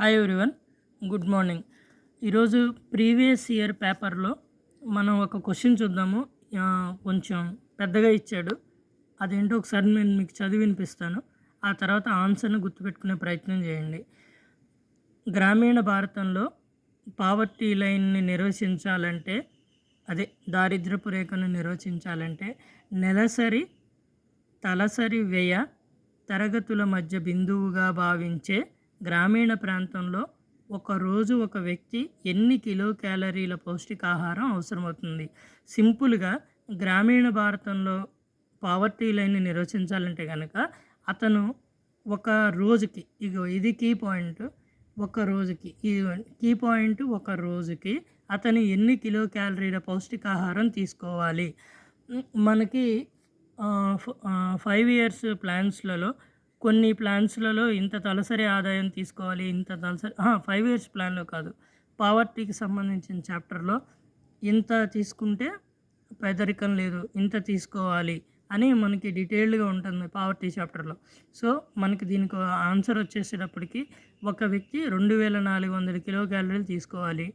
Hi everyone good morning ఈరోజు previous year పేపర్లో మనం ఒక క్వశ్చన్ చూద్దాము. కొంచెం పెద్దగా ఇచ్చాడు. అదేంటో ఒకసారి నేను మీకు చదివి వినిపిస్తాను. ఆ తర్వాత ఆన్సర్ని గుర్తుపెట్టుకునే ప్రయత్నం చేయండి. గ్రామీణ భారతంలో పావర్టీ లైన్ని నిర్వచించాలంటే అదే దారిద్రపు రేఖను నిర్వచించాలంటే నెలసరి తలసరి వ్యయ తరగతుల మధ్య బిందువుగా భావించే గ్రామీణ ప్రాంతంలో ఒక రోజు ఒక వ్యక్తి ఎన్ని కిలో క్యాలరీల పౌష్టికాహారం అవసరమవుతుంది? సింపుల్గా గ్రామీణ భారతంలో పావర్టీ లైన్ని నిర్వచించాలంటే కనుక అతను ఒక రోజుకి ఇగో ఇది కీ పాయింట్ ఒక రోజుకి ఇది కీ పాయింట్ ఒక రోజుకి అతను ఎన్ని కిలో క్యాలరీల పౌష్టికాహారం తీసుకోవాలి? మనకి ఫైవ్ ఇయర్స్ ప్లాన్స్లలో కొన్ని ప్లాన్స్లలో ఇంత తలసరి ఆదాయం తీసుకోవాలి ఇంత తలసరి ఫైవ్ ఇయర్స్ ప్లాన్లో కాదు. పావర్టీకి సంబంధించిన చాప్టర్లో ఇంత తీసుకుంటే పేదరికం లేదు ఇంత తీసుకోవాలి అని మనకి డీటెయిల్డ్గా ఉంటుంది పావర్టీ చాప్టర్లో. సో మనకి దీనికి ఆన్సర్ వచ్చేసేటప్పటికి ఒక వ్యక్తి రెండు వేల నాలుగు వందల కిలో క్యాలరీలు తీసుకోవాలి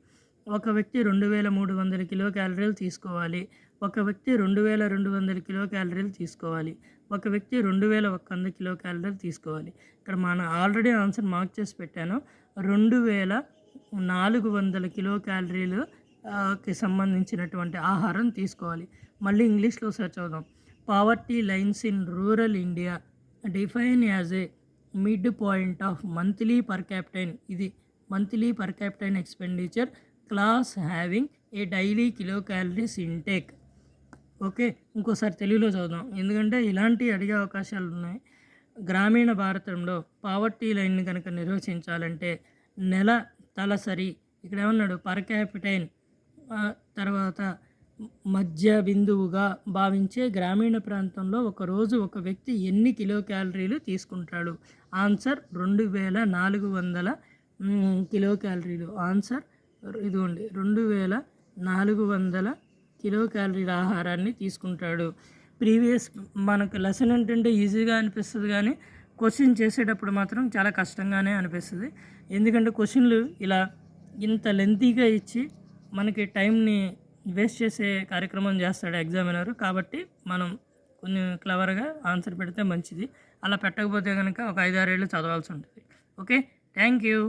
ఒక వ్యక్తి రెండు వేల మూడు వందల కిలో క్యాలరీలు తీసుకోవాలి ఒక వ్యక్తి రెండు వేల రెండు వందల కిలో క్యాలరీలు తీసుకోవాలి. ఒక వ్యక్తి రెండు వేల ఒక వంద కిలో క్యాలరీలు తీసుకోవాలి. ఇక్కడ మన ఆల్రెడీ ఆన్సర్ మార్క్ చేసి పెట్టాను. రెండు వేల నాలుగు వందల కిలో క్యాలరీలు కి సంబంధించినటువంటి ఆహారం తీసుకోవాలి. మళ్ళీ ఇంగ్లీష్లో సెర్చ్ అవుదాం. Poverty lines in rural India define as a mid point of monthly per capita ఇది monthly per capita expenditure class having a daily kilo calories intake okay ఇంకోసారి తెలుగులో చదువుదాం. ఎందుకంటే ఇలాంటి అడిగే అవకాశాలు ఉన్నాయి. గ్రామీణ భారతంలో పావర్టీ లైన్ని కనుక నిర్వచించాలంటే నెల తలసరి ఇక్కడ ఏమన్నాడు పర్ క్యాపిటైన్ తర్వాత మధ్య బిందువుగా భావించే గ్రామీణ ప్రాంతంలో ఒకరోజు ఒక వ్యక్తి ఎన్ని కిలో క్యాలరీలు తీసుకుంటాడు? ఆన్సర్ రెండు వేల నాలుగు వందల కిలో క్యాలరీలు. ఆన్సర్ ఇదిగోండి రెండు వేల నాలుగు వందల కిలో క్యాలరీల ఆహారాన్ని తీసుకుంటాడు. ప్రీవియస్ మనకు లెసన్ ఏంటంటే ఈజీగా అనిపిస్తుంది కానీ క్వశ్చన్ చేసేటప్పుడు మాత్రం చాలా కష్టంగానే అనిపిస్తుంది. ఎందుకంటే క్వశ్చన్లు ఇలా ఇంత లెంతీగా ఇచ్చి మనకి టైంని వేస్ట్ చేసే కార్యక్రమం చేస్తాడు ఎగ్జామినర్. కాబట్టి మనం కొంచెం క్లవర్గా ఆన్సర్ పెడితే మంచిది. అలా పెట్టకపోతే కనుక ఒక ఐదారేళ్ళు చదవాల్సి ఉంటుంది. ఓకే? Thank you.